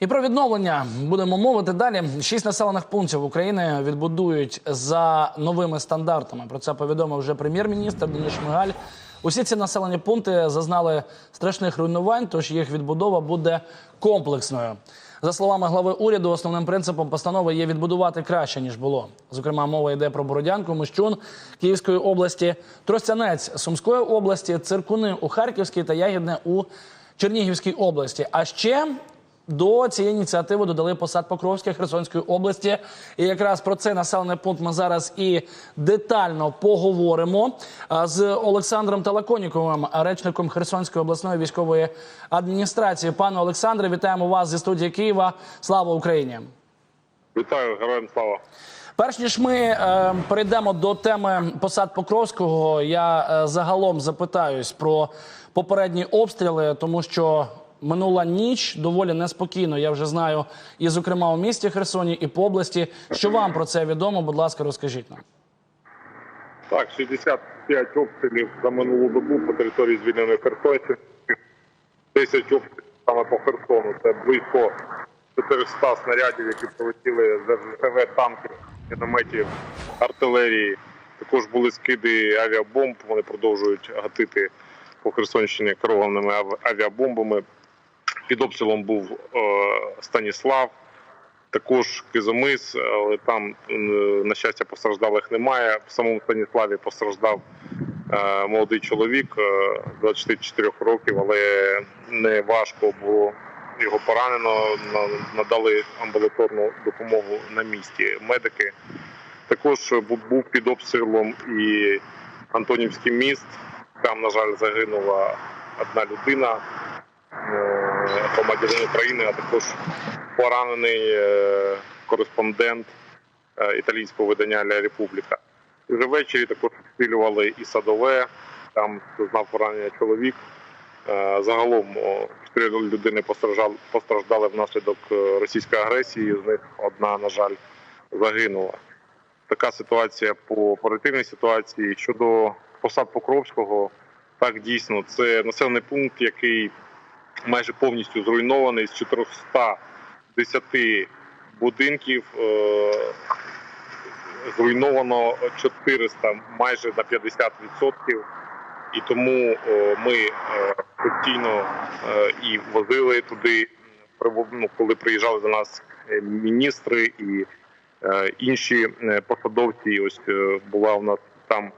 І про відновлення будемо мовити далі. Шість населених пунктів України відбудують за новими стандартами. Про це повідомив вже прем'єр-міністр Денис Шмигаль. Усі ці населені пункти зазнали страшних руйнувань, тож їх відбудова буде комплексною. За словами глави уряду, основним принципом постанови є відбудувати краще ніж було. Зокрема, мова йде про Бородянку, Мощун Київської області, Тростянець Сумської області, Циркуни у Харківській та Ягідне у Чернігівській області. А ще до цієї ініціативи додали посад Покровське Херсонської області. І якраз про цей населений пункт ми зараз і детально поговоримо з Олександром Талаконіковим, речником Херсонської обласної військової адміністрації. Пане Олександре, вітаємо вас зі студії Києва. Слава Україні! Вітаю, героям слава. Перш ніж ми е, перейдемо до теми посад Покровського, я е, загалом запитаюсь про попередні обстріли, тому що минула ніч доволі неспокійно. Я вже знаю, і зокрема у місті Херсоні, і по області. Що вам про це відомо? Будь ласка, розкажіть нам. Так, 65 обстрілів за минулу добу по території звільненої Херсонщини. 10 обстрілів саме по Херсону. Це близько 400 снарядів, які полетіли з РЖВ, танків, мінометів, артилерії. Також були скиди авіабомб. Вони продовжують гатити по Херсонщині керованими ав- авіабомбами. Під обстрілом був е, Станіслав, також Кизомис, але там, е, на щастя, постраждалих немає. В самому Станіславі постраждав е, молодий чоловік е, 24 років, але не важко було його поранено. Надали амбулаторну допомогу на місці. Медики також був під обстрілом і Антонівський міст. Там, на жаль, загинула одна людина е, громадянин України, а також поранений е, кореспондент е, італійського видання Ля Републіка. І вже ввечері також обстрілювали і садове. Там зазнав поранення чоловік. Е, Загалом чотири людини постраждали, внаслідок російської агресії. З них одна, на жаль, загинула. Така ситуація по оперативній ситуації щодо посад Покровського. Так дійсно, це населений пункт, який майже повністю зруйнований з 410 будинків. е, Зруйновано 400 майже на 50%. І тому е, ми е, постійно і возили туди, ну, коли приїжджали до нас міністри і інші посадовці. Ось була у нас там.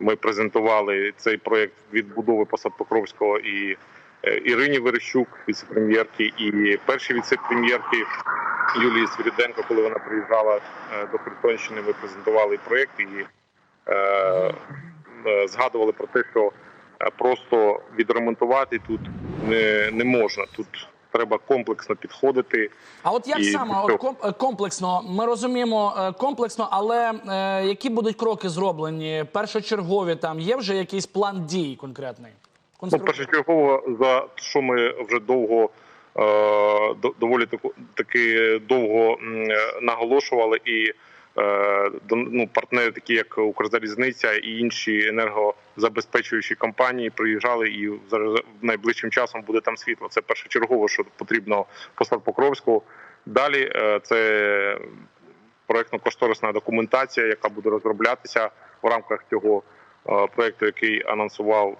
Ми презентували цей проект відбудови посад Покровського і Ірині Верещук, віце-прем'єрки, і першій віце-прем'єрки Юлії Свиріденко, коли вона приїжджала е, до Херсонщини, ми презентували і проект і е, е, згадували про те, що е, просто відремонтувати тут не, не можна. Тут треба комплексно підходити. А от як І саме от ком- е, комплексно? Ми розуміємо е, комплексно, але е, які будуть кроки зроблені? Першочергові там є вже якийсь план дій конкретний? Ну, першочергово за що ми вже довго е, доволі таки довго наголошували, і е, ну, партнери, такі як Укрзалізниця і інші енергозабезпечуючі компанії, приїжджали і зараз найближчим часом буде там світло. Це першочергово, що потрібно посад Покровську. Далі е, це проектно-кошторисна документація, яка буде розроблятися в рамках цього проекту, який анонсував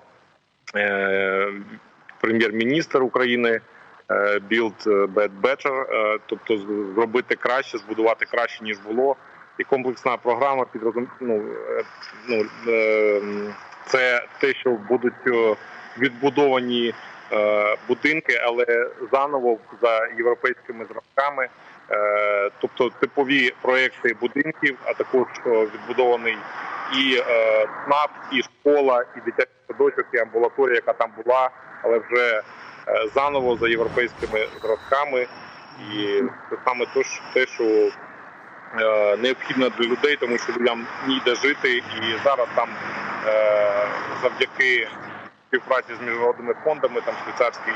прем'єр-міністр України е, Build Back Better, е, тобто зробити краще, збудувати краще ніж було. І комплексна програма під ну, е, ну, е, це те, що будуть е, відбудовані е, будинки, але заново за європейськими зразками. Е, Тобто типові проекти будинків, а також е, відбудований і е, і школа, і дитячий садочок, і амбулаторія, яка там була, але вже е, заново за європейськими зразками. І це саме те, що е, необхідно для людей, тому що людям ніде жити, і зараз там е, завдяки співпраці з міжнародними фондами, там швейцарський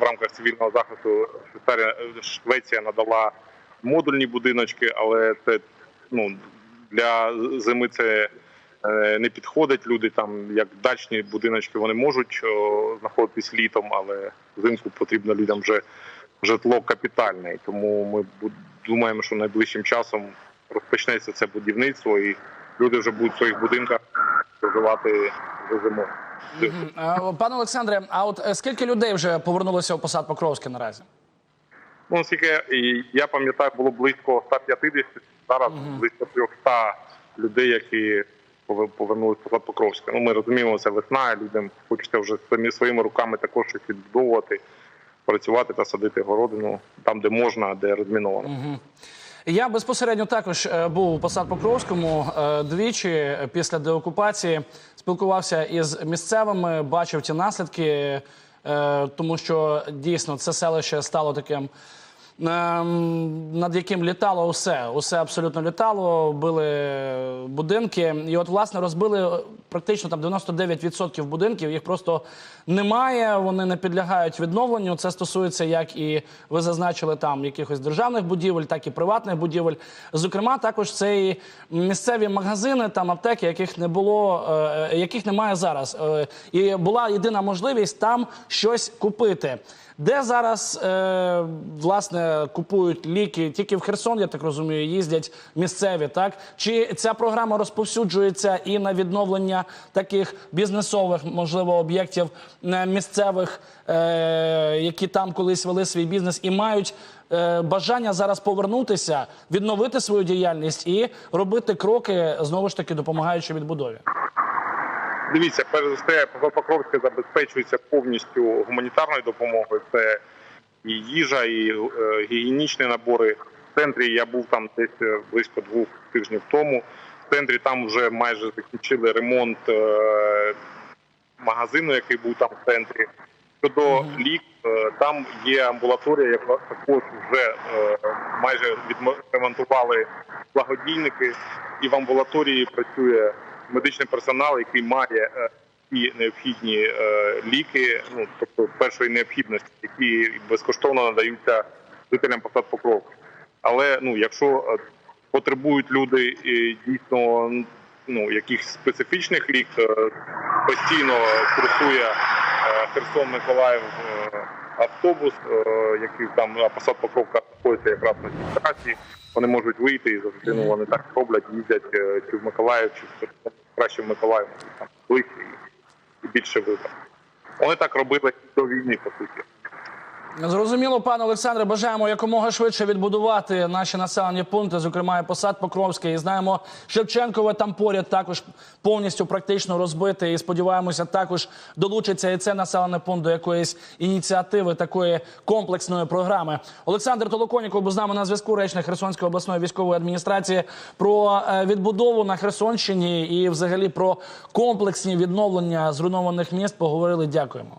в рамках цивільного захисту Швеція надала модульні будиночки, але це ну для зими це не підходить. Люди там, як дачні будиночки, вони можуть о, знаходитись літом, але взимку потрібно людям вже житло капітальне. Тому ми думаємо, що найближчим часом розпочнеться це будівництво, і люди вже будуть в своїх будинках проживати вже зимою. Е, Пане Олександре, а от е, скільки людей вже повернулося в посад Покровське наразі? Ну, оскільки я пам'ятаю, було близько 150, зараз близько 300 людей, які пове- повернулися позад Покровська. Ну, ми розуміємо, це весна, людям хочеться вже самі своїми руками також щось відбудовувати, працювати та садити городину там, де можна, де розміновано. Я безпосередньо також е, був у посад Покровському е, двічі після деокупації. Спілкувався із місцевими, бачив ті наслідки, е, тому що дійсно це селище стало таким. Над яким літало усе, усе абсолютно літало, били будинки, і от власне розбили практично там 99% будинків. Їх просто немає. Вони не підлягають відновленню. Це стосується як і ви зазначили там якихось державних будівель, так і приватних будівель. Зокрема, також це і місцеві магазини, там аптеки, яких не було, е, яких немає зараз. Е, І була єдина можливість там щось купити. Де зараз е, купують ліки? Тільки в Херсон, я так розумію, їздять місцеві, так чи ця програма розповсюджується і на відновлення таких бізнесових, можливо, об'єктів е, місцевих, е, які там колись вели свій бізнес і мають е, бажання зараз повернутися, відновити свою діяльність і робити кроки знову ж таки допомагаючи відбудові? Дивіться, перш за все, Покровське забезпечується повністю гуманітарною допомогою. Це і їжа, і е, гігієнічні набори. В центрі я був там десь е, близько двох тижнів тому. В центрі там вже майже закінчили ремонт е, магазину, який був там в центрі. Щодо лік, там є амбулаторія, яка також вже майже відремонтували благодійники, і в амбулаторії працює медичний персонал, який має ті необхідні е, ліки, ну тобто першої необхідності, які безкоштовно надаються жителям посад Покровки. Але ну, якщо е, потребують люди дійсно ну, якихось специфічних лік, постійно курсує е, Херсон Миколаїв автобус, який там на посад Покровка знаходиться якраз на цій трасі. Вони можуть вийти і завжди ну, вони так роблять, їздять чи в Миколаїв, чи в краще в Миколаїв, там і більше вибор. Вони так робили до війни, по суті. Зрозуміло, пане Олександре, бажаємо якомога швидше відбудувати наші населені пункти, зокрема і посад Покровський. І знаємо, Шевченкове там поряд також повністю практично розбите. І сподіваємося, також долучиться і це населений пункт до якоїсь ініціативи такої комплексної програми. Олександр Толоконіков був з нами на зв'язку. Речник Херсонської обласної військової адміністрації про е, відбудову на Херсонщині і, взагалі, про комплексні відновлення зруйнованих міст. Поговорили. Дякуємо.